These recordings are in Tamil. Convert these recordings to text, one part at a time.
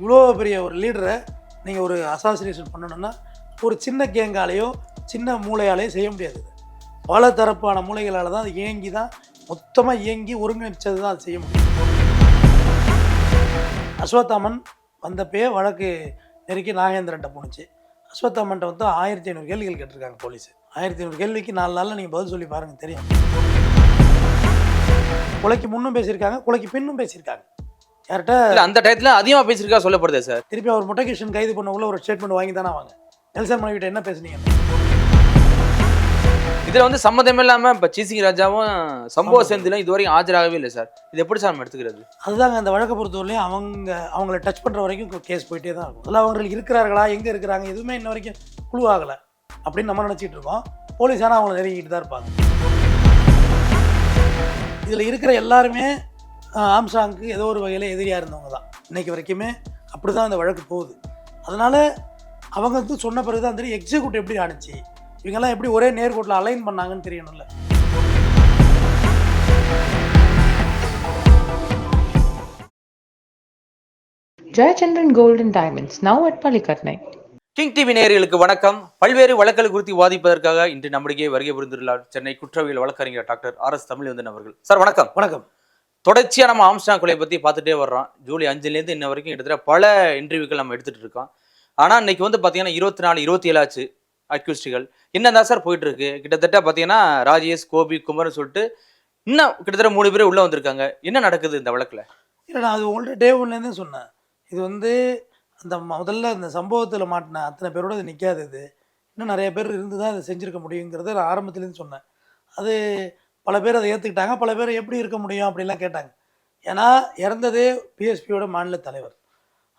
இவ்வளோ பெரிய ஒரு லீடரை நீங்கள் ஒரு அசாசினேஷன் பண்ணணும்னா ஒரு சின்ன கேங்காலேயோ சின்ன மூளையாலேயோ செய்ய முடியாது. பல தரப்பான மூளைகளால் தான் அது இயங்கி தான் மொத்தமாக இயங்கி ஒருங்கிணைச்சது தான் அது செய்ய முடியும். அஸ்வத்தாமன் வந்தப்பயே வழக்கு நெருக்கி நாகேந்திரன்ட்ட போணுச்சு. அஸ்வத்தாமன்ட்ட வந்து ஆயிரத்தி ஐநூறு கேள்விகள் கேட்டிருக்காங்க போலீஸ் ஆயிரத்தி ஐநூறு கேள்விக்கு நாலு நாளில் நீங்கள் பதில் சொல்லி பாருங்க தெரியும். கொலைக்கு முன்னும் பேசியிருக்காங்க கொலைக்கு பின்னும் பேசியிருக்காங்க. இல்ல அந்த டயத்துல அதிகமா பேசியிருக்கா சொல்லப்படுது சார் திருப்பி அவர் முட்டகிருஷ்ணன் கைது பண்ண உள்ள ஒரு ஸ்டேட்மெண்ட் வாங்கி தானே வாங்க நெல்சன் மனைவிட்ட என்ன பேசுனீங்க? இதுல வந்து சம்மந்தமே இல்லாம இப்ப சீசிங் ராஜாவும் சம்பவ இது வரைக்கும் ஆஜராகவே இல்லை சார் இது எப்படி சார் நம்ம எடுத்துக்கிறது? அதுதாங்க அந்த வழக்கை பொறுத்தவரையிலையும் அவங்க அவங்கள டச் பண்ணுற வரைக்கும் கேஸ் போயிட்டே தான் இருக்கும். அதில் அவங்களுக்கு இருக்கிறார்களா? எங்கே இருக்கிறாங்க? எதுவுமே இன்ன வரைக்கும் குழு ஆகலை. அப்படின்னு நம்ம நினச்சிட்டு இருக்கோம். போலீஸ் ஆனால் அவங்கள நெருங்கிட்டு தான் இருப்பாங்க. இதில் இருக்கிற எல்லாருமே ஆஹ், ஆம்ஸ்ட்ராங்க்கு ஏதோ ஒரு வகையில் எதிரியாக இருந்தவங்க தான். இன்னைக்கு வரைக்குமே அப்படி தான் அந்த வழக்கு போகுது. அதனால் அவங்க வந்து சொன்ன பிறகு தான் தெரியும் எக்ஸிக்யூட் எப்படி ஆணுச்சு? இவங்கெல்லாம் எப்படி ஒரே நேர்கோட்டில் அலைன் பண்ணாங்கன்னு தெரியணும்ல. Jayachandran Gold and Diamonds, now at Palikatnai. King TV நேயர்களுக்கு வணக்கம். பல்வேறு வழக்குகள் குறித்து வாதிப்பதற்காக இன்று நம்முடைய வருகை புரிந்துள்ளார் சென்னை குற்றவியல் வழக்கறிஞர் டாக்டர் ஆர் எஸ் தமிழ்வந்தன் அவர்கள். சார் வணக்கம். வணக்கம். தொடர்ச்சியாக நம்ம ஆம்ஸ்டாங் கொலை பற்றி பார்த்துட்டே வர்றோம். ஜூலை அஞ்சுலேருந்து இன்ன வரைக்கும் கிட்டத்தட்ட பல இன்டர்வியூக்கள் நம்ம எடுத்துகிட்டு இருக்கோம். ஆனால் இன்னைக்கு வந்து பார்த்தீங்கன்னா இருபத்தி நாலு இருபத்தி ஏழாச்சு அக்யூஸ்டுகள். அக்யூஸ்டுகள் என்னதான் சார் போயிட்டு இருக்கு? கிட்டத்தட்ட பார்த்தீங்கன்னா ராஜேஷ் கோபி குமரன் சொல்லிட்டு இன்னும் கிட்டத்தட்ட மூணு பேர் உள்ளே வந்திருக்காங்க. என்ன நடக்குது இந்த வழக்கில்? இல்லை நான் அது உங்கள்கிட்ட டே ஒன்லேருந்தே சொன்னேன். இது வந்து அந்த முதல்ல இந்த சம்பவத்தில் மாட்டின அத்தனை பேரோட இது நிற்காது இது. இன்னும் நிறைய பேர் இருந்து தான் இதை செஞ்சுருக்க முடியுங்கிறத நான் ஆரம்பத்துலேருந்து சொன்னேன். அது பல பேர் அதை ஏற்றுக்கிட்டாங்க பல பேர் எப்படி இருக்க முடியும் அப்படிலாம் கேட்டாங்க. ஏன்னா இறந்ததே பிஎஸ்பியோட மாநில தலைவர்.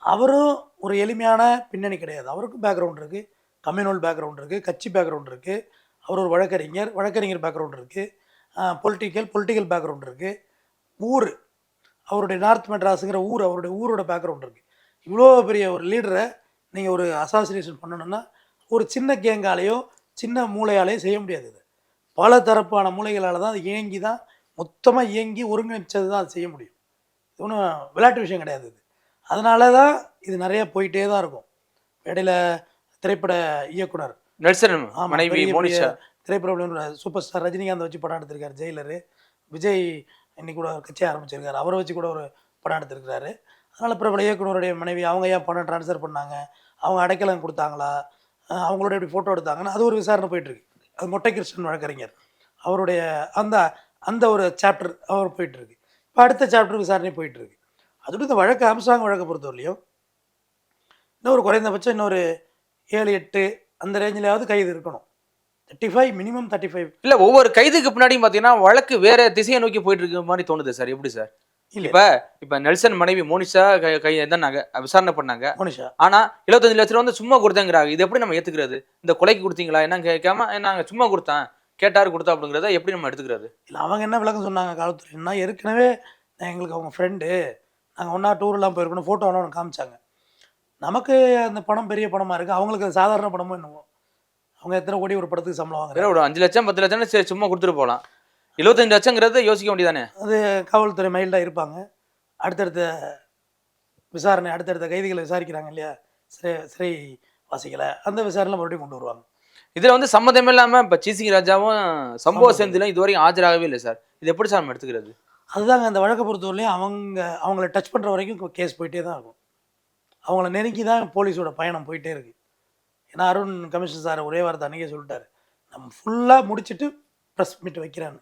அவரும் ஒரு எளிமையான பின்னணி கிடையாது. அவருக்கும் பேக்ரவுண்ட் இருக்குது கம்யூனல் பேக்ரவுண்ட் இருக்குது கட்சி பேக்ரவுண்ட் இருக்குது அவர் ஒரு வழக்கறிஞர் வழக்கறிஞர் பேக்ரவுண்ட் இருக்குது பொலிட்டிக்கல் பொலிட்டிக்கல் பேக்ரவுண்ட் இருக்குது ஊர் அவருடைய நார்த் மெட்ராஸுங்கிற ஊர் அவருடைய ஊரோட பேக்ரவுண்ட் இருக்குது இவ்வளோ பெரிய ஒரு லீடரை நீங்கள் ஒரு அசாசினேஷன் பண்ணணுன்னா ஒரு சின்ன கேங்காலேயோ சின்ன மூளையாலேயோ செய்ய முடியாது இது. பல தரப்பான மூளைகளால் தான் அது இயங்கி தான் மொத்தமாக இயங்கி ஒருங்கிணைச்சது தான் அது செய்ய முடியும். இது ஒன்றும் விளையாட்டு விஷயம் கிடையாது இது. அதனால தான் இது நிறைய போயிட்டே தான் இருக்கும். இடையில திரைப்பட இயக்குனர் திரைப்பட சூப்பர் ஸ்டார் ரஜினிகாந்த் வச்சு படம் எடுத்திருக்காரு ஜெயிலரு. விஜய் இன்னைக்கு கூட ஒரு கட்சி ஆரம்பிச்சிருக்காரு. அவரை வச்சு கூட ஒரு படம் எடுத்திருக்கிறாரு. அதனால் பிரபல இயக்குனருடைய மனைவி அவங்க ஏன் பணம் ட்ரான்ஸ்ஃபர் பண்ணாங்க? அவங்க அடைக்கலம் கொடுத்தாங்களா? அவங்களோட எப்படி ஃபோட்டோ எடுத்தாங்கன்னு அது ஒரு விசாரணை போயிட்டுருக்கு அது மொட்டை கிருஷ்ணன் வழக்கறிஞர். அவருடைய அந்த அந்த ஒரு சாப்டர் அவர் போயிட்டுருக்கு. இப்போ அடுத்த சாப்டர் விசாரணை போயிட்டுருக்கு. அதோட இந்த வழக்கு அம்சாங்க வழக்கை பொறுத்தவரையிலையும் இன்னொரு குறைந்தபட்சம் இன்னொரு ஏழு எட்டு அந்த ரேஞ்சிலாவது கைது இருக்கணும். Thirty five minimum thirty five இல்லை ஒவ்வொரு கைதுக்கு பின்னாடியும் பார்த்தீங்கன்னா வழக்கு வேறு திசையை நோக்கி போயிட்டு இருக்க மாதிரி தோணுது சார். எப்படி சார்? இப்ப இப்ப நெல்சன் மனைவி மோனிஷா கை கை தானாங்க விசாரணை பண்ணாங்க. மோனிஷா. ஆனா 75 லட்ச ரூபா வந்து சும்மா கொடுத்தேங்கிறாங்க. இது எப்படி நம்ம ஏத்துக்கிறது? இந்த கொலைக்கு கொடுத்தீங்களா? என்ன கேட்காம நாங்க சும்மா கொடுத்தேன். கேட்டாரு கொடுத்தா அப்படிங்கிறத எப்படி நம்ம எடுத்துக்கிறது? இல்லை அவங்க என்ன விளக்கம் சொன்னாங்க காவல்துறைன்னா ஏற்கனவே நான் எங்களுக்கு அவங்க ஃப்ரெண்டு நாங்கள் ஒன்றா டூர்லாம் போயிருக்கணும் ஃபோட்டோ ஒன்று காமிச்சாங்க. நமக்கு அந்த பணம் பெரிய பணமாக இருக்குது அவங்களுக்கு அது சாதாரண பணமும் என்னவோ. அவங்க எத்தனை கோடி ஒரு படத்துக்கு சம்பளம் வாங்குறாங்க. ஒரு அஞ்சு லட்சம் பத்து லட்சம் சரி சும்மா கொடுத்துட்டு போகலாம் 75 லட்சங்கிறத யோசிக்க வேண்டியதானே அது காவல்துறை மைல்டாக இருப்பாங்க. அடுத்தடுத்த விசாரணை அடுத்தடுத்த கைதிகளை விசாரிக்கிறாங்க இல்லையா? சிறை சிறை வாசிகளை அந்த விசாரணை மறுபடியும் கொண்டு வருவாங்க. இதுல வந்து சம்மந்தமே இல்லாம இப்ப சீசிங் ராஜாவும் சம்பவ செந்திலும் இது வரைக்கும் ஆஜராகவே இல்லை சார். இது எப்படி சார் நம்ம எடுத்துக்கிறது? அதுதாங்க அந்த வழக்கை பொறுத்தவரையிலையும் அவங்க அவங்கள டச் பண்ணுற வரைக்கும் கேஸ் போயிட்டே தான் இருக்கும். அவங்கள நெருங்கி தான் போலீஸோட பயணம் போயிட்டே இருக்கு. ஏன்னா அருண் கமிஷன் சார் ஒரே வாரத்தை அன்றைக்கே சொல்லிட்டாரு. நம்ம ஃபுல்லாக முடிச்சுட்டு ப்ரெஸ் மீட் வைக்கிறான்னு.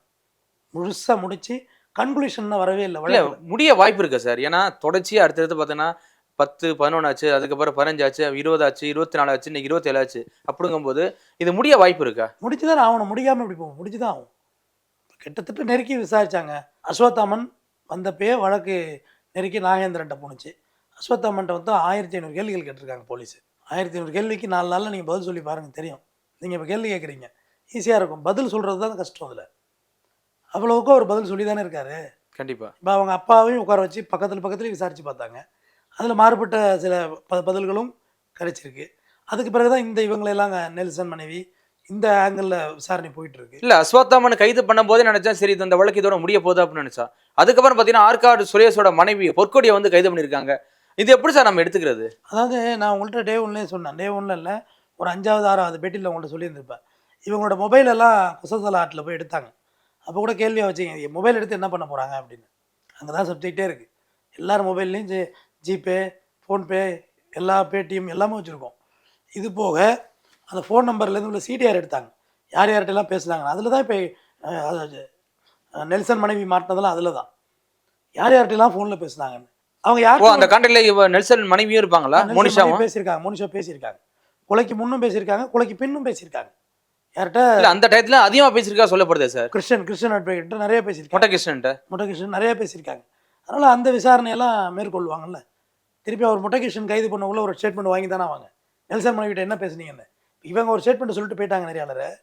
முழுசாக முடிச்சு கன்க்ளூஷன் வரவே இல்லை இல்ல. முடிய வாய்ப்பு இருக்கு சார். ஏன்னா தொடர்ச்சியா அடுத்தடுத்து பார்த்தீங்கன்னா பத்து பதினொன்று ஆச்சு அதுக்கப்புறம் பதினஞ்சு ஆச்சு இருபது ஆச்சு இருபத்தி நாலு ஆச்சு இன்னைக்கு இருபத்தேழு ஆச்சு அப்படிங்கும்போது இது முடிய வாய்ப்பு இருக்கா? முடிச்சு தான் ஆகணும். முடியாமல் எப்படி போகும்? முடிச்சு தான் ஆகும். கிட்டத்தட்ட நெருக்கி விசாரிச்சாங்க. அஸ்வத்தாமன் வந்தப்பயே வழக்கு நெருக்கி நாகேந்திரன்ட்ட போணுச்சு. அஸ்வத்தாமன்ட்ட வந்து ஆயிரத்தி ஐநூறு கேள்விகள் கேட்டிருக்காங்க போலீஸ். ஆயிரத்தி ஐநூறு கேள்விக்கு நாலு நாளில் நீங்கள் பதில் சொல்லி பாருங்கள் தெரியும். நீங்கள் இப்போ கேள்வி கேட்குறீங்க ஈஸியாக இருக்கும். பதில் சொல்கிறது தான் கஷ்டம் அதில். அவ்வளவுக்கும் அவர் பதில் சொல்லி தானே இருக்காரு. கண்டிப்பா. இப்போ அவங்க அப்பாவையும் உட்கார வச்சு பக்கத்தில் பக்கத்துலேயும் விசாரித்து பார்த்தாங்க. அதில் மாறுபட்ட சில ப பதில்களும் கிடைச்சிருக்கு. அதுக்கு பிறகு தான் இந்த இவங்களெல்லாம் நெல்சன் மனைவி இந்த ஆங்கிளில் விசாரணை போயிட்டு இருக்கு இல்ல அஸ்வத்தாமன் கைது பண்ணும் போதே நினைச்சேன் சரி இந்த வழக்கு இதோட முடிய போகுது அப்படின்னு நினைச்சா. அதுக்கப்புறம் பாத்தீங்கன்னா ஆற்காடு சுரேஷோட மனைவி பொற்கொடியை வந்து கைது பண்ணிருக்காங்க இது எப்படி சார் நம்ம எடுத்துக்கிறது? அதாவது நான் உங்கள்கிட்ட டே ஒன்லேயே சொன்னேன். டே ஒன்ல இல்லை ஒரு அஞ்சாவது ஆறாவது பேட்டியில் உங்கள்கிட்ட சொல்லியிருந்திருப்பேன். இவங்களோட மொபைல் எல்லாம் குசசல ஆட்டில் போய் எடுத்தாங்க. அப்போ கூட கேள்வியாக வச்சிங்க மொபைல் எடுத்து என்ன பண்ண போகிறாங்க அப்படின்னு. அங்கே தான் சப்ஜெக்டே இருக்குது எல்லார் மொபைல்லையும் ஜி ஜிபே ஃபோன்பே எல்லா பேடிஎம் எல்லாமே வச்சுருக்கோம். இது போக அந்த ஃபோன் நம்பர்லேருந்து உள்ள சிடிஆர் எடுத்தாங்க. யார் யார்கிட்டலாம் பேசுனாங்க அதில் தான் இப்போ நெல்சன் மனைவி மாட்டினதெல்லாம் அதில் தான். யார் யார்கிட்டலாம் ஃபோனில் பேசுனாங்கன்னு. அவங்க யார் அந்த இவ நெல்சன் மனைவியும் இருப்பாங்களா? மனைவி பேசியிருக்காங்க மோனிஷா பேசியிருக்காங்க. கொலைக்கு முன்னும் பேசியிருக்காங்க கொலைக்கு பின்னும் பேசியிருக்காங்க. யார்கிட்ட? அந்த டயத்துல அதிகமா பேசியிருக்கா சொல்லப்படுதே சார். கிறிஸ்டியன் கிறிஸ்டியன் அட்வொகேட் நிறைய பேசியிருக்காங்க. மொட்டை கிருஷ்ணன்ட்ட முட்டகிருஷ்ணன் நிறைய பேசியிருக்காங்க. அதனால் அந்த விசாரணையெல்லாம் மேற்கொள்வாங்கல்ல. திருப்பி அவர் முட்டகிருஷ்ணன் கைது பண்ணக்குள்ள ஒரு ஸ்டேட்மெண்ட் வாங்கி தானே வாங்க நெல்சன் மனைவிட்ட என்ன பேசுனீங்கன்னு. இவங்க ஒரு ஸ்டேட்மெண்ட் சொல்லிட்டு போயிட்டாங்க நிறையாளர்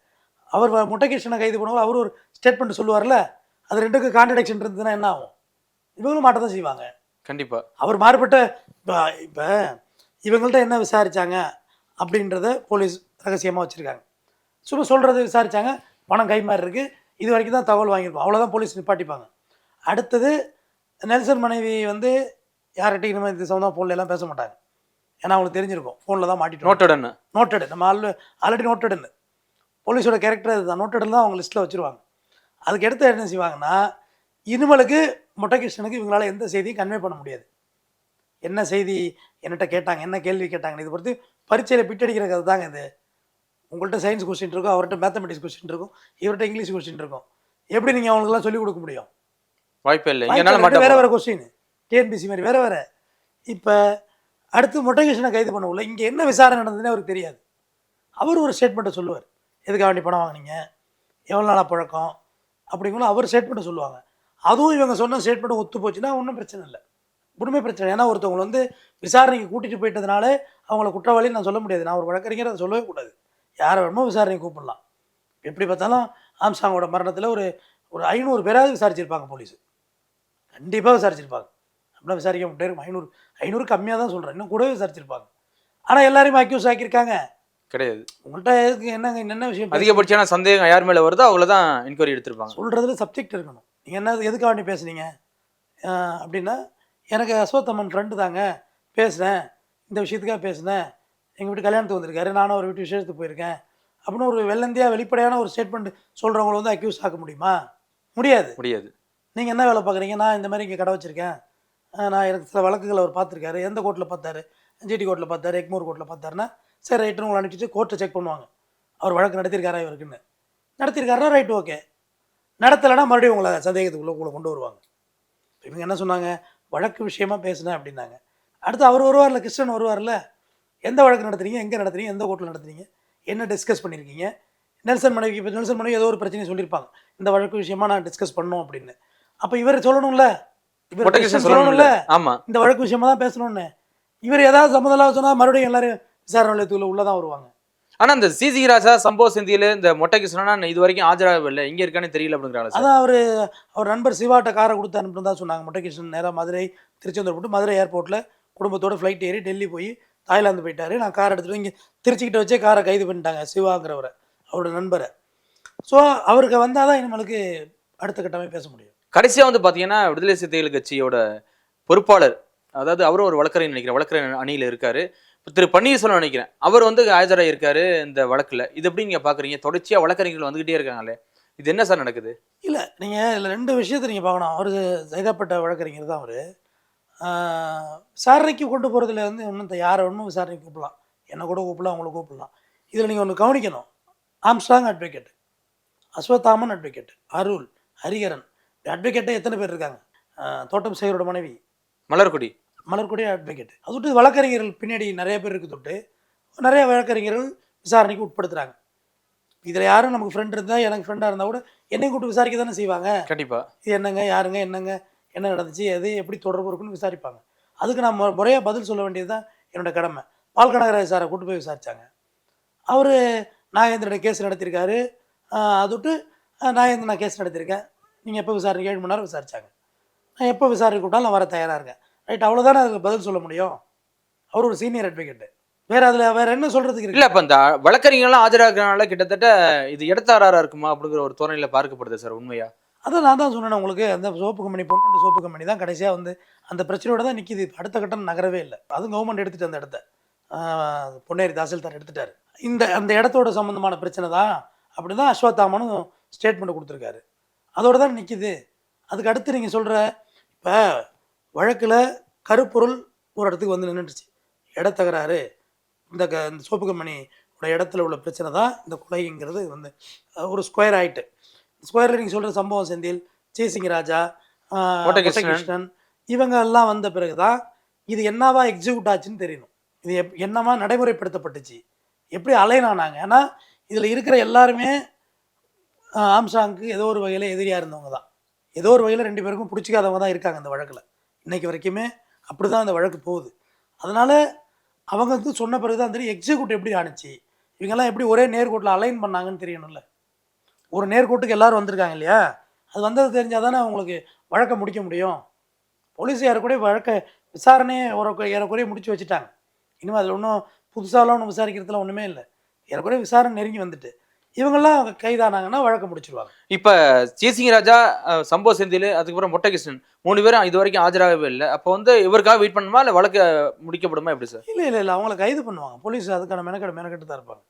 அவர் வ- முட்டகிருஷ்ணனை கைது பண்ணவங்க அவர் ஒரு ஸ்டேட்மெண்ட் சொல்லுவார்ல அது ரெண்டுக்கு கான்ட்ரடிக்ஷன் இருந்ததுன்னா என்ன ஆகும்? இவங்களும் மாட்ட தான் செய்வாங்க. கண்டிப்பா. அவர் மாறுபட்ட இப்போ இப்போ இவங்கள்ட்ட என்ன விசாரிச்சாங்க அப்படின்றத போலீஸ் ரகசியமாக வச்சுருக்காங்க. சும்மா சொல்கிறத விசாரிச்சாங்க. பணம் கை மாதிரி இருக்குது இது வரைக்கும் தான் தகவல் வாங்கியிருப்போம். அவ்வளோதான் போலீஸ் நிப்பாட்டிப்பாங்க. அடுத்தது நெல்சன் மனைவி வந்து யார்கிட்டையும் இனிமேல் இது சம்மந்தமாக ஃபோன்ல எல்லாம் பேச மாட்டாங்க. ஏன்னா அவங்களுக்கு தெரிஞ்சிருக்கும். ஃபோனில் தான் மாட்டிட்டோம் நோட்டடன் நோட்டடு நம்ம ஆல் ஆல்ரெடி நோட்டடுன்னு போலீஸோட கேரக்டர் அதுதான். நோட்டடு தான் அவங்க லிஸ்ட்டில் வச்சுருவாங்க. அதுக்கு அடுத்து என்ன செய்வாங்கன்னா இனிமலுக்கு முட்டைகிருஷ்ணனுக்கு இவங்களால எந்த செய்தியும் கன்வே பண்ண முடியாது. என்ன செய்தி என்கிட்ட கேட்டாங்க என்ன கேள்வி கேட்டாங்க இதை பொறுத்து பரீட்சையில் பிட்டடிக்கிற கதை தாங்க இது. உங்கள்கிட்ட சயின்ஸ் கொஸ்டின் இருக்கும் அவர்கிட்ட மேத்தமெட்டிக்ஸ் கொஸ்டின் இருக்கும் இவர்கிட்ட இங்கிலீஷ் கொஸ்டின் இருக்கும். எப்படி நீங்கள் அவங்களுக்குலாம் சொல்லிக் கொடுக்க முடியும்? வாய்ப்பே இல்லை. வேற. வேற கொஸ்டின் டிஎன்பிசி மாதிரி வேற வேற. இப்போ அடுத்து முட்டைகிருஷ்ணனை கைது பண்ணவுள்ள இங்கே என்ன விசாரணை நடந்ததுன்னே அவருக்கு தெரியாது. அவர் ஒரு ஸ்டேட்மெண்ட்டை சொல்லுவார். எதுக்காக வேண்டி பணம் வாங்குனீங்க? எவ்வளோ நாளாக பழக்கம்? அப்படிங்குள்ள அவர் ஸ்டேட்மெண்ட்டை சொல்லுவாங்க. அதுவும் இவங்க சொன்ன ஸ்டேட்மெண்ட் ஒத்து போச்சுன்னா ஒன்றும் பிரச்சனை இல்லை. ஒன்றுமே பிரச்சனை. ஏன்னா ஒருத்தவங்க வந்து விசாரணைக்கு கூட்டிகிட்டு போயிட்டதுனால அவங்கள குற்றவாளின்னு நான் சொல்ல முடியாது. நான் ஒரு வழக்கறிஞர் அதை சொல்லவே கூடாது. யாரை வேணுமோ விசாரணைக்கு கூப்பிடலாம். எப்படி பார்த்தாலும் ஆம்சாங்கோட மரணத்தில் ஒரு ஒரு ஐநூறு பேராவது விசாரிச்சிருப்பாங்க போலீஸ். கண்டிப்பாக விசாரிச்சிருப்பாங்க. அப்படிலாம் விசாரிக்க முடியாது ஐநூறு ஐநூறு கம்மியாக தான் சொல்கிறேன் இன்னும் கூடவே விசாரிச்சிருப்பாங்க. ஆனால் எல்லாரையும் அக்யூஸ் ஆக்கியிருக்காங்க. கிடையாது. உங்கள்கிட்ட எதுக்கு என்னங்க என்ன விஷயம் அதிகபட்சமான சந்தேகம் யார் மேல வருதோ அவங்கள தான் என்கொயரி எடுத்திருப்பாங்க. சொல்கிறதுல சப்ஜெக்ட் இருக்கணும். நீங்கள் என்ன எதுக்காக வேண்டி பேசுனீங்க? அப்படின்னா எனக்கு அஸ்வத்தம்மன் ஃப்ரெண்டு தாங்க. பேசுனேன் இந்த விஷயத்துக்காக பேசினேன். எங்கள் வீட்டு கல்யாணத்துக்கு வந்திருக்காரு. நானும் ஒரு வீட்டு விசேஷத்துக்கு போயிருக்கேன். அப்படின்னு ஒரு வெள்ளந்தியாக வெளிப்படையான ஒரு ஸ்டேட்மெண்ட் சொல்கிறவங்கள வந்து அக்யூஸ் ஆக்க முடியுமா? முடியாது. முடியாது. நீங்கள் என்ன வேலை பார்க்குறீங்க? நான் இந்த மாதிரி இங்கே கடை வச்சுருக்கேன். நான் எனக்கு சில வழக்குகளை அவர் பார்த்துருக்காரு. எந்த கோர்ட்டில் பார்த்தாரு? ஜிடி கோர்ட்டில் பார்த்தாரு. எக்மூர் கோர்ட்டில் பார்த்தாருன்னா சரி ரைட்டுன்னு உங்களை அனுப்பிச்சு கோர்ட்டை செக் பண்ணுவாங்க. அவர் வழக்கு நடத்தியிருக்காரா இவருக்குன்னு? நடத்தியிருக்காரா ரைட் ஓகே நடத்தலைன்னா மறுபடியும் உங்களை சந்தேகத்துக்குள்ளே உங்களை கொண்டு வருவாங்க. இவங்க என்ன சொன்னாங்க? வழக்கு விஷயமா பேசினேன் அப்படின்னாங்க. அடுத்து அவர் வருவார்ல கிருஷ்ணன் வருவார்ல. எந்த வழக்கு நடத்துறீங்க? எங்கே நடத்துறீங்க? எந்த கோர்ட்டில் நடத்துறீங்க? என்ன டிஸ்கஸ் பண்ணியிருக்கீங்க நெல்சன் மனைவிக்கு இப்போ நெல்சன் மனைவி ஏதோ ஒரு பிரச்சனை சொல்லியிருப்பாங்க. இந்த வழக்கு விஷயமா நான் டிஸ்கஸ் பண்ணோம் அப்படின்னு. அப்போ இவர் சொல்லணும்ல? இவர் மொட்டை கிருஷ்ணன் கிருஷ்ணன் சொல்லணும்ல. சொல்லணும்ல? ஆமா. இந்த வழக்கு விஷயமா தான் பேசணும்னு. இவர் ஏதாவது சம்மந்தம் சொன்னால் மறுபடியும் எல்லாரும் விசாரணை நிலையத்துக்குள்ள உள்ளே தான் வருவாங்க. ஆனா இந்த சிசி ராஜா சம்பவ செந்தியில இந்த மொட்டை கிருஷ்ணனா இது வரைக்கும் ஆஜராகவில்லை எங்க இருக்கானே தெரியல அப்படிங்கிறாங்க அதான் அவர் அவர் நண்பர் சிவாட்ட காரை கொடுத்து அனுப்பினு தான் சொன்னாங்க. முட்டைகிருஷ்ணன் நேராக மதுரை திருச்செந்தூர் போட்டு மதுரை ஏர்போர்ட்டில் குடும்பத்தோட ஃப்ளைட் ஏறி டெல்லி போய் தாய்லாந்து போயிட்டாரு. நான் கார் எடுத்துகிட்டு இங்கே திருச்சிக்கிட்ட வச்சே காரை கைது பண்ணிட்டாங்க சிவாங்கிறவரை அவரோட நண்பரை. ஸோ அவருக்கு வந்தால் தான் இனிமேலுக்கு அடுத்த கட்டமே பேச முடியும். கடைசியா வந்து பாத்தீங்கன்னா விடுதலை சிறுத்தைகள் கட்சியோட பொறுப்பாளர் அதாவது அவரும் ஒரு வழக்கறிஞர் நினைக்கிறேன் வழக்கறிஞர் அணியில இருக்காரு. இப்ப திரு பன்னீர்செல்வம் நினைக்கிறேன் அவர் வந்து ஆஜராக இருக்காரு இந்த வழக்குல. இது எப்படி நீங்க பாக்குறீங்க? தொடர்ச்சியா வழக்கறிஞர்கள் வந்துகிட்டே இருக்காங்களே. இது என்ன சார் நடக்குது? இல்லை நீங்கள் இதில் ரெண்டு விஷயத்தை நீங்கள் பார்க்கணும். அவர் சைதாப்பட்ட வழக்கறிஞர் தான் அவர். விசாரணைக்கு கொண்டு போகிறதுல வந்து இன்னும் யாரை ஒன்றும் விசாரணைக்கு கூப்பிடலாம். என்னை கூட கூப்பிடலாம் அவங்கள கூப்பிடலாம். இதில் நீங்கள் ஒன்று கவனிக்கணும். Armstrong advocate Ashwathaman advocate Arul Hariharan அட்வொகேட்டே எத்தனை பேர் இருக்காங்க? தோட்டம் சேகரோட மனைவி மலர்கொடி. மலர்கொடி அட்வொகேட் அது விட்டு வழக்கறிஞர்கள் பின்னாடி நிறைய பேர் இருக்கு தொட்டு நிறைய வழக்கறிஞர்கள் விசாரணைக்கு உட்படுத்துகிறாங்க இதில் யாரும் நமக்கு ஃப்ரெண்ட் இருந்தால் எனக்கு ஃப்ரெண்டாக இருந்தால் கூட என்னையும் கூப்பிட்டு விசாரிக்க தானே செய்வாங்க? கண்டிப்பா. இது என்னங்க யாருங்க என்னங்க? என்ன நடந்துச்சு எது எப்படி தொடர்பு இருக்குன்னு விசாரிப்பாங்க. அதுக்கு நான் முறையாக பதில் சொல்ல வேண்டியது தான் என்னோட கடமை. பால் கனகராஜ் சாரை கூட்டு போய் விசாரித்தாங்க அவர் நாகேந்திரனை கேஸ் நடத்தியிருக்காரு. ஆஹ் அது விட்டு நாகேந்திரன் நான் கேஸ் நடத்தியிருக்கேன். நீங்கள் எப்போ விசாரணை ஏழு மணி நேரம் விசாரிச்சாங்க. நான் எப்போ விசாரிக்க கூட்டாலும் நான் வர தயாராக இருக்கேன். ரைட் அவ்வளோதானே அதுக்கு பதில் சொல்ல முடியும்? அவர் ஒரு சீனியர் அட்வொகேட்டு வேற அதில் வேற என்ன சொல்கிறதுக்கு இல்ல இப்போ இந்த வழக்கறிஞர்கள்லாம் ஆஜராகிறனால கிட்டத்தட்ட இது இடத்தாரா இருக்குமா அப்படிங்கிற ஒரு தோரணையில பார்க்கப்படுது சார் உண்மையா? அதை நான் தான் சொன்னேன் உங்களுக்கு. அந்த சோப்பு கம்பெனி பொண்ணு சோப்பு கம்பெனி தான் கடைசியாக வந்து அந்த பிரச்சனையோட தான் நிற்கிது அடுத்த கட்டம் நகரவே இல்லை. அதுவும் கவர்மெண்ட் எடுத்துட்டு அந்த இடத்த. பொன்னேரி தாசில்தார் எடுத்துட்டார். இந்த அந்த இடத்தோட சம்மந்தமான பிரச்சனை தான் அப்படி தான் அஸ்வத்தாமனும் ஸ்டேட்மெண்ட் கொடுத்துருக்காரு. அதோட தான் நிற்கிது அதுக்கு அடுத்து நீங்கள் சொல்கிற இப்போ வழக்கில் கருப்பொருள் ஒரு இடத்துக்கு வந்து நின்றுடுச்சு இடத்தகராறு இந்த க இந்த சோப்பு கம்பெனியோட இடத்துல உள்ள பிரச்சனை தான் இந்த கொலைங்கிறது வந்து ஒரு ஸ்கொயர் ஆகிட்டு ஸ்கொயரில் நீங்கள் சொல்கிற சம்பவம் செந்தில் சேசிங் ராஜா. கோட்டகிருஷ்ணன். இவங்க எல்லாம் வந்த பிறகு தான் இது என்னவா எக்ஸிக்யூட் ஆச்சுன்னு தெரியணும். இது எப் என்னவா நடைமுறைப்படுத்தப்பட்டுச்சு? எப்படி அலைன் ஆனாங்க? ஏன்னா இதில் இருக்கிற எல்லாருமே ஆஹ், ஆம்ஸ்ட்ராங்க்கு ஏதோ ஒரு வகையில் எதிரியாக இருந்தவங்க தான் ஏதோ ஒரு வகையில் ரெண்டு பேருக்கும் பிடிச்சிக்காதவங்க தான் இருக்காங்க இந்த வழக்கில். இன்னைக்கு வரைக்குமே அப்படி தான் அந்த வழக்கு போகுது. அதனால் அவங்க வந்து சொன்ன பிறகு தான் தெரியும் எக்ஸிக்யூட் எப்படி ஆணுச்சு? இவங்கெல்லாம் எப்படி ஒரே நேர்கோட்டில் அலைன் பண்ணாங்கன்னு தெரியணும்ல. ஒரு நேர்கோட்டுக்கு எல்லாரும் வந்திருக்காங்க இல்லையா? அது வந்தது தெரிஞ்சால் தானே அவங்களுக்கு வழக்கை முடிக்க முடியும். போலீஸ் ஏறக்குறைய வழக்கை விசாரணையே ஒரு ஏறக்குறைய முடிச்சு வச்சுட்டாங்க. இனிமேல் அதில் ஒன்றும் புதுசாலாம் ஒன்றும் விசாரிக்கிறதுல ஒன்றுமே இல்லை. ஏறக்குறைய விசாரணை நெருங்கி வந்துட்டு. இவங்கெல்லாம் கைதானாங்கன்னா வழக்கை முடிச்சிருவாங்க. இப்ப சேசிங் ராஜா சம்பவ செந்தில் அதுக்கப்புறம் மொட்டகிருஷ்ணன் மூணு பேரும் இது வரைக்கும் ஆஜராகவே இல்லை. அப்போ வந்து இவருக்காக வெயிட் பண்ணுமா இல்லை வழக்கு முடிக்கப்படுமா எப்படி சார்? இல்லை இல்லை இல்லை. அவங்கள கைது பண்ணுவாங்க. போலீஸ் அதுக்கான மெனக்கெடு மெனக்கெட்டு தான் இருப்பாங்க.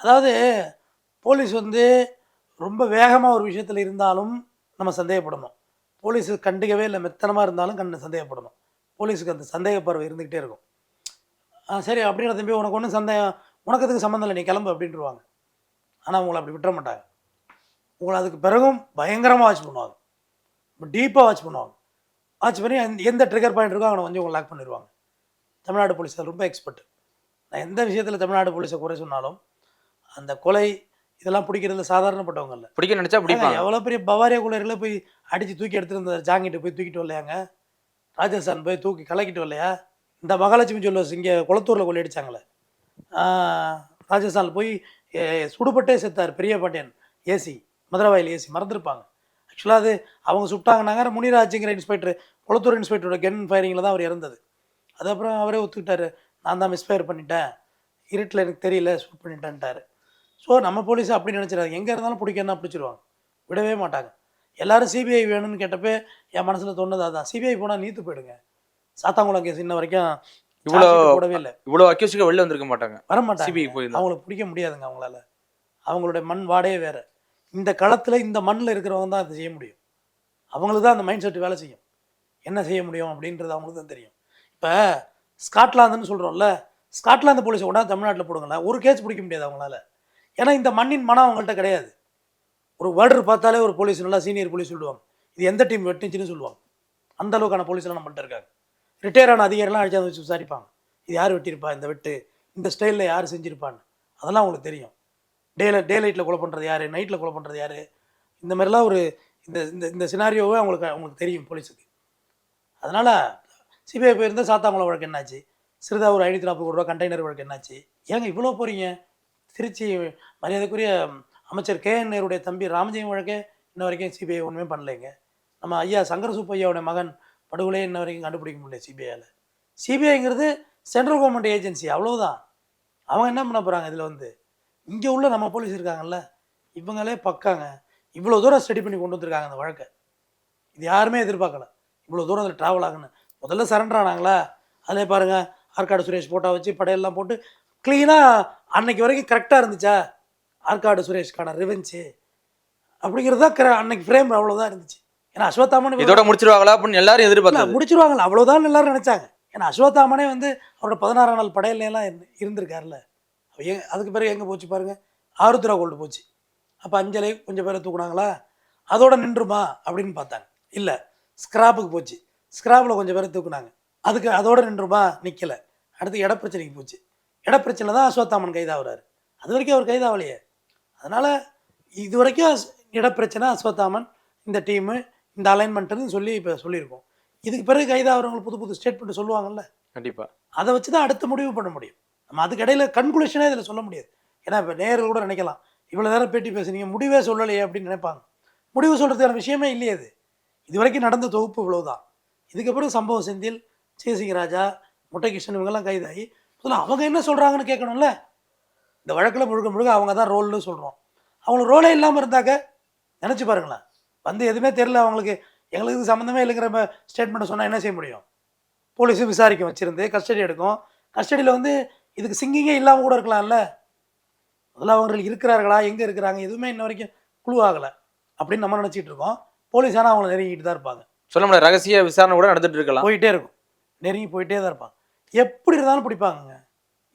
அதாவது போலீஸ் வந்து ரொம்ப வேகமாக ஒரு விஷயத்தில் இருந்தாலும் நம்ம சந்தேகப்படணும். போலீஸு கண்டுக்கவே இல்லை மெத்தனமாக இருந்தாலும் கண்ணு சந்தேகப்படணும். போலீஸுக்கு அந்த சந்தேக பார்வை இருந்துக்கிட்டே இருக்கும். சரி அப்படின்ற தம்பி உனக்கு ஒன்றும் சந்தேகம் உனக்கு அதுக்கு சம்மந்தம் இல்லை நீ கிளம்பு அப்படின்ட்டுருவாங்க ஆனால் உங்களை அப்படி விட்டுற மாட்டாங்க. உங்களை அதுக்கு பிறகும் பயங்கரமாக வாட்ச் பண்ணுவாங்க. டீப்பாக வாட்ச் பண்ணுவாங்க. வாட்ச் பண்ணி எந்த- எந்த ட்ரிகர் பாயிண்ட் இருக்கோ அவனை வந்து உங்களை லாக் பண்ணிடுவாங்க தமிழ்நாடு போலீஸ் ரொம்ப எக்ஸ்பர்ட் நான் எந்த விஷயத்தில் தமிழ்நாடு போலீஸை குறை சொன்னாலும் அந்த கொலை இதெல்லாம் பிடிக்கிறதுல சாதாரணப்பட்டவங்க இல்லை பிடிக்க நினைச்சா பிடிப்பாங்க. எவ்வளோ பெரிய பவாரியா குளரில் போய் அடித்து தூக்கி எடுத்துட்டு இருந்த ஜாங்கிட்டு போய் தூக்கிட்டு வரலையாங்க? ராஜஸ்தான் போய் தூக்கி கலக்கிட்டு வரலையா? இந்த மகாலட்சுமி ஜுவல்லர்ஸ் இங்கே குளத்தூரில் கொள்ளையடிச்சாங்களே ராஜஸ்தானில் போய் சுடுபட்டே செத்தார் பெரிய பாண்டியன் ஏசி மதுரவாயில் ஏசி மறந்துருப்பாங்க. ஆக்சுவலாக அது அவங்க சுட்டாங்கன்னாங்க முனிராஜுங்கிற இன்ஸ்பெக்டர் குளத்தூர் இன்ஸ்பெக்டரோட கன் ஃபயரிங்கில் தான் அவர் இறந்தது. அதுக்கப்புறம் அவரே ஒத்துக்கிட்டாரு. நான் தான் மிஸ்ஃபயர் பண்ணிட்டேன். இருட்டில் எனக்கு தெரியல ஷூட் பண்ணிட்டேன்ட்டாரு. ஸோ நம்ம போலீஸ் அப்படி நினச்சிடாங்க எங்கே இருந்தாலும் பிடிக்கணும்னா பிடிச்சிருவாங்க. விடவே மாட்டாங்க. எல்லாரும் சிபிஐ வேணும்னு கேட்டப்ப என் மனசில் தோணுது அதான். சிபிஐ போனால் நீத்து போயிடுங்க. சாத்தாங்குளம் கேஸ் இன்ன வரைக்கும் இவ்வளோ- போடவே இல்லை. இவ்வளவு அக்யூஸ்டுக்கு வெளில வந்திருக்க மாட்டாங்க. வர மாட்டாங்க. சிபிஐ போயிருந்தா. அவங்கள பிடிக்க முடியாதுங்க அவங்களால. அவங்களுடைய மண் வாடையே வேற. இந்த களத்தில் இந்த மண்ணில் இருக்கிறவங்க தான் அதை செய்ய முடியும். அவங்களுக்கு தான் அந்த மைண்ட் செட் வேலை செய்யும். என்ன செய்ய முடியும் அப்படின்றது அவங்களுக்கு தான் தெரியும். இப்போ ஸ்காட்லாந்துன்னு சொல்கிறோம்ல ஸ்காட்லாந்து போலீஸை கொண்டா தமிழ்நாட்டில் போடுங்களேன். ஒரு கேஸ் பிடிக்க முடியாது அவங்களால. ஏன்னா இந்த மண்ணின் மனம் அவங்கள்ட்ட கிடையாது. ஒரு வேர்டர் பார்த்தாலே ஒரு போலீஸ் நல்லா சீனியர் போலீஸ் சொல்லுவாங்க. இது எந்த டீம் வெட்டுச்சுன்னு சொல்லுவாங்க. அந்த அளவுக்கான போலீஸ்லாம் நம்மள்ட்ட இருக்காங்க ரிட்டையர் ஆன அதிகாரிலாம் அழைச்சி அதை வச்சு விசாரிப்பாங்க. இது யார் வெட்டியிருப்பா? இந்த வெட்டு இந்த ஸ்டைலில் யார் செஞ்சுருப்பான்னு. அதெல்லாம் அவங்களுக்கு தெரியும். டேல டே லைட்டில் கொலை பண்ணுறது யார்? நைட்டில் கொலை பண்ணுறது யார்? இந்த மாதிரிலாம் ஒரு இந்த இந்த இந்த சினாரியோவே அவங்களுக்கு அவங்களுக்கு தெரியும் போலீஸுக்கு. அதனால் சிபிஐ போயிருந்தால் சாத்தாங்குளம் வழக்கு என்னாச்சு? சிறிதா ஒரு ஐநூற்றி நாற்பது கோடி ரூபா கண்டெய்னர் வழக்கு என்னாச்சு? ஏங்க இவ்வளோ போகிறீங்க திருச்சி மரியாதைக்குரிய அமைச்சர் கே என் நேருடைய தம்பி ராமஜெயம் வழக்கே இன்ன வரைக்கும் சிபிஐ ஒன்றுமே பண்ணலைங்க. நம்ம ஐயா சங்கர சுப்பையாவுடைய மகன் படுகொலையே இன்ன வரைக்கும் கண்டுபிடிக்க முடியல சிபிஐயில். சிபிஐங்கிறது சென்ட்ரல் கவர்மெண்ட் ஏஜென்சி அவ்வளோதான் அவங்க என்ன பண்ண போகிறாங்க இதில் வந்து? இங்கே உள்ள நம்ம போலீஸ் இருக்காங்கல்ல இவங்களே பக்காங்க. இவ்வளோ தூரம் ஸ்டடி பண்ணி கொண்டு வந்திருக்காங்க அந்த வழக்கை. இது யாருமே எதிர்பார்க்கல. இவ்வளோ தூரம் அதில் ட்ராவல் ஆகுன்னு. முதல்ல சரண்டர் ஆனாங்களா? அதிலே பாருங்கள் ஆற்காடு சுரேஷ் ஃபோட்டோ வச்சு படையெல்லாம் போட்டு க்ளீனாக அன்னைக்கு வரைக்கும் கரெக்டாக இருந்துச்சா? ஆற்காடு சுரேஷ்கான ரிவெஞ்சு அப்படிங்கிறது தான் அன்னைக்கு ஃப்ரேம் அவ்வளோதான் இருந்துச்சு. ஏன்னா அஸ்வத்தாமன் இதோட முடிச்சிருவாங்களா அப்படின்னு எல்லாரும் இல்ல, எதிர்பார்த்தாங்க முடிச்சிருவாங்கல்ல அவ்வளோதான் எல்லாரும் நினைச்சாங்க. ஏன்னா அஸ்வத்தாமனே வந்து அவரோட பதினாறாம் நாள் படையில எல்லாம் இருந்து- இருந்திருக்காருல்ல அதுக்கு பிறகு எங்கே போச்சு பாருங்க? ஆருத்ரா கோல்டு போச்சு. அப்போ அஞ்சலை கொஞ்சம் பேரை தூக்குனாங்களா? அதோட நின்றுமா? அப்படின்னு பார்த்தாங்க. இல்லை ஸ்கிராப்புக்கு போச்சு. ஸ்கிராப்பில் கொஞ்சம் பேரை தூக்குனாங்க. அதுக்கு அதோட நின்றுமா? நிற்கல அடுத்து இடப்பிரச்சனைக்கு போச்சு. இடப்பிரச்சனை தான் அஸ்வத்தாமன் கைதாகிறாரு அது வரைக்கும் அவர் கைதாகலையே அதனால் இது வரைக்கும் இடப்பிரச்சனை அஸ்வத்தாமன் இந்த டீமு இந்த அலைன்மெண்ட்டுன்னு சொல்லி இப்போ சொல்லியிருக்கோம். இதுக்கு பிறகு கைதாகிறவங்க புது புது ஸ்டேட்மெண்ட் சொல்லுவாங்கல்ல? கண்டிப்பா. அதை வச்சு தான் அடுத்து முடிவு பண்ண முடியும். நம்ம அதுக்கு இடையில கன்க்ளூஷனே இதில் சொல்ல முடியாது. ஏன்னா இப்போ நேரில் கூட நினைக்கலாம். இவ்வளோ நேரம் பேட்டி பேசுனீங்க முடிவே சொல்லலையே அப்படின்னு நினைப்பாங்க. முடிவு சொல்கிறதுக்கான விஷயமே இல்லையே அது. இது வரைக்கும் நடந்த தொகுப்பு இவ்வளவுதான். இதுக்கப்புறம் சம்பவம் செந்தில் சேசிங் ராஜா முட்டைகிருஷ்ணன் இவங்கெல்லாம் கைதாகி முதல்ல அவங்க என்ன சொல்கிறாங்கன்னு கேட்கணும்ல? இந்த வழக்கில் முழுக்க முழுக்க அவங்க தான் ரோல்னு சொல்கிறோம் அவங்களுக்கு ரோலே இல்லாமல் இருந்தாக்க நினச்சி பாருங்களேன். வந்து எதுவுமே தெரில அவங்களுக்கு. எங்களுக்கு இது சம்மந்தமே இல்லைங்கிற ஸ்டேட்மெண்ட்டை சொன்னால் என்ன செய்ய முடியும்? போலீஸும் விசாரிக்க வச்சிருந்து கஸ்டடி எடுக்கும். கஸ்டடியில் வந்து இதுக்கு சிங்கிங்கே இல்லாமல் கூட இருக்கலாம்ல? முதல்ல அவங்களுக்கு இருக்கிறார்களா? எங்கே இருக்கிறாங்க? எதுவுமே இன்ன வரைக்கும் குழு ஆகலை. அப்படின்னு நம்ம நினச்சிட்டு இருக்கோம். போலீஸ் ஆனால் அவங்கள நெருங்கிட்டு தான் இருப்பாங்க. சொல்ல முடியாது. ரகசிய விசாரணை கூட நடந்துட்டு இருக்கலாம். போயிட்டே இருக்கும். நெருங்கி போயிட்டே தான் இருப்பாங்க. எப்படி இருந்தாலும் பிடிப்பாங்கங்க.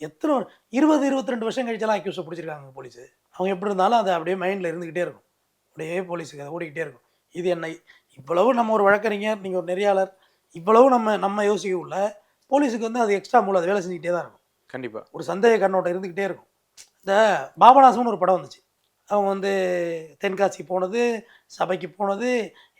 எத்தனை இருபது இருபத்தி ரெண்டு வருஷம் கழிச்செல்லாம் அக்யூஸை பிடிச்சிருக்காங்க போலீஸ் அவங்க எப்படி இருந்தாலும் அது அப்படியே மைண்டில் இருந்துக்கிட்டே இருக்கும். அப்படியே போலீஸுக்கு அது ஓடிக்கிட்டே இருக்கும். இது என்ன இவ்வளவு நம்ம ஒரு வழக்கறிஞர் நீங்கள் ஒரு நெறியாளர் இவ்வளவு நம்ம நம்ம யோசிக்க உள்ள போலீஸுக்கு வந்து அது எக்ஸ்ட்ரா மூலம் அது வேலை செஞ்சுக்கிட்டே தான் இருக்கும். கண்டிப்பா. ஒரு சந்தேக கண்ணோட்டம் இருந்துக்கிட்டே இருக்கும். இந்த பாபநாசம்னு ஒரு படம் வந்துச்சு. அவங்க வந்து தென்காசி போனது சபைக்கு போனது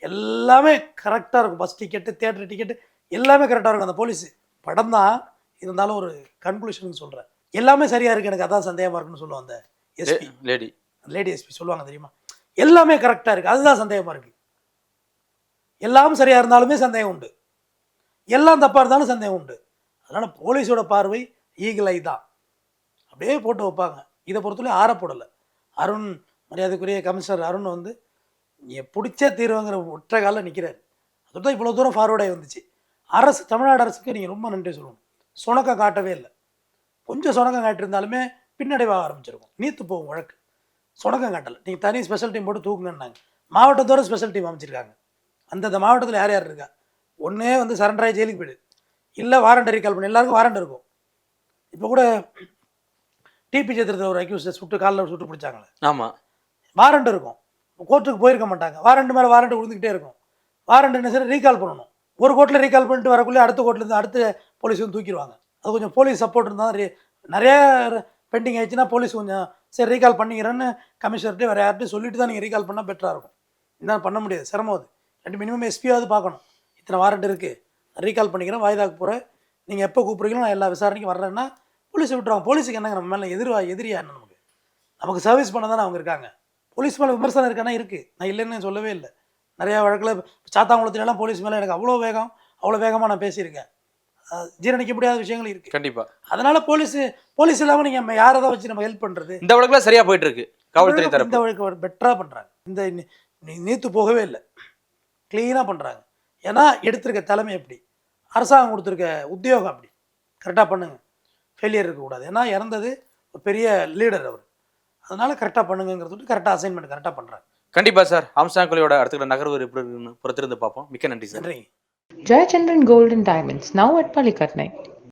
எல்லாமே கரெக்டாக இருக்கும். பஸ் டிக்கெட்டு தேட்டர் டிக்கெட்டு எல்லாமே கரெக்டாக இருக்கும் அந்த போலீஸ் படம் தான் இருந்தாலும் ஒரு கன்க்ளூஷன் சொல்கிறேன் எல்லாமே சரியாக இருக்குது எனக்கு அதான் சந்தேகமாக இருக்குன்னு சொல்லுவாங்க அந்த எஸ்பி லேடி. லேடி எஸ்பி சொல்லுவாங்க தெரியுமா? எல்லாமே கரெக்டாக இருக்குது அதுதான் சந்தேகமாக இருக்குது எல்லாம் சரியாக இருந்தாலுமே சந்தேகம் உண்டு. எல்லாம் தப்பாக இருந்தாலும் சந்தேகம் உண்டு. அதனால் போலீஸோட பார்வை ஈகிள் ஐ தான். அப்படியே போட்டு வைப்பாங்க. இதை பொறுத்தவரை ஆற போடலை. அருண் மரியாதைக்குரிய கமிஷனர் அருண் வந்து நீ பிடிச்ச தீர்வுங்கிற ஒற்றை காலில் நிற்கிறாரு அதுதான் இவ்வளோ தூரம் ஃபார்வர்ட் ஆகி வந்துச்சு. அரசு தமிழ்நாடு அரசுக்கு நீங்கள் ரொம்ப நன்றி சொல்லணும். சுணக்கம் காட்டவே இல்லை. கொஞ்சம் சுணக்கம் காட்டியிருந்தாலுமே பின்னடைவாக ஆரம்பிச்சிருக்கும். நீத்து போகும் வழக்கு. சுணக்கம் காட்டலை. நீங்கள் தனி ஸ்பெஷல் டீம் போட்டு தூக்குங்கன்னாங்க. மாவட்டத்தோட ஸ்பெஷல் டீம் அமைச்சிருக்காங்க. அந்தந்த மாவட்டத்தில் யார் யார் இருக்கா? ஒன்றே வந்து சரண்டர் ஆகி ஜெயிலுக்கு போயிடு. இல்லை வாரண்ட் ரீகால் பண்ணி. எல்லாருக்கும் வாரண்ட் இருக்கும். இப்போ கூட டிபி சேத்திரத்தில் ஒரு அக்யூஸை சுட்டு காலில் சுட்டு பிடிச்சாங்களே. ஆமா. வாரண்ட் இருக்கும். கோர்ட்டுக்கு போயிருக்க மாட்டாங்க. வாரண்ட் மேலே வாரண்ட் விழுந்துக்கிட்டே இருக்கும். வாரண்ட் என்ன சரி? ரீகால் பண்ணணும். ஒரு கோட்டில் ரீகால் பண்ணிட்டு வரக்குள்ளே அடுத்த கோர்ட்லேருந்து அடுத்த போலீஸ் வந்து தூக்கிடுவாங்க. அது கொஞ்சம் போலீஸ் சப்போர்ட் இருந்தால் ரீ நிறைய பெண்டிங் ஆயிடுச்சுன்னா போலீஸ் கொஞ்சம் சரி ரீகால் பண்ணிக்கிறேன்னு கமிஷனர்கிட்ட வேறு யார்கிட்டையும் சொல்லிட்டு தான் நீங்கள் ரீகால் பண்ணால் பெட்டராக இருக்கும். இதான் பண்ண முடியாது. சிரமம் அது. ரெண்டு மினிமம் எஸ்பியாவது பார்க்கணும். இத்தனை வாரண்ட் இருக்குது ரீகால் பண்ணிக்கிறேன் வாய்தாக்கு போகிறேன் நீங்கள் எப்போ கூப்பிட்றீங்களோ நான் எல்லா விசாரணைக்கும் வர்றேன்னா போலீஸை விட்டுருவாங்க. போலீஸுக்கு என்னங்க நம்ம மேலே எதிர்வா எதிரியா என்ன நமக்கு? நமக்கு சர்வீஸ் பண்ண தானே அவங்க இருக்காங்க. போலீஸ் மேலே விமர்சனம் இருக்கானா? இருக்குது நான் இல்லைன்னு சொல்லவே இல்லை. நிறையா வழக்கில் சாத்தாங்குளத்துலலாம் போலீஸ் மேலே எனக்கு அவ்வளோ வேகம் அவ்வளோ வேகமாக நான் பேசியிருக்கேன். ஜீரணிக்க முடியாத விஷயங்கள் இருக்குது கண்டிப்பா. அதனால போலீஸ் போலீஸ் இல்லாமல் நீங்கள் யாரை தான் வச்சு நம்ம ஹெல்ப் பண்ணுறது இந்த வழக்குல சரியா போயிட்டு இருக்கு காவல்துறை தரப்பு. இந்த வழக்கு பெட்டராக பண்ணுறாங்க இந்த நீத்து போகவே இல்லை. க்ளீனாக பண்ணுறாங்க ஏன்னா எடுத்திருக்க தலைமை எப்படி? அரசாங்கம் கொடுத்துருக்க உத்தியோகம் அப்படி. கரெக்டாக பண்ணுங்க. ஃபெயிலியர் இருக்கக்கூடாது. ஏன்னா இறந்தது ஒரு பெரிய லீடர் அவர். அதனால கரெக்டாக பண்ணுங்கிறது கரெக்டாக அசைன்மெண்ட் கரெக்டாக பண்ணுறாங்க கண்டிப்பா சார். ஆம்ஸ்டாங் கொலையோட அடுத்த நகர்வு எப்படி இருக்குன்னு பொறுத்திருந்து பார்ப்போம். மிக்க நன்றி சார். நன்றி Jayachandran golden diamonds Diamonds, now.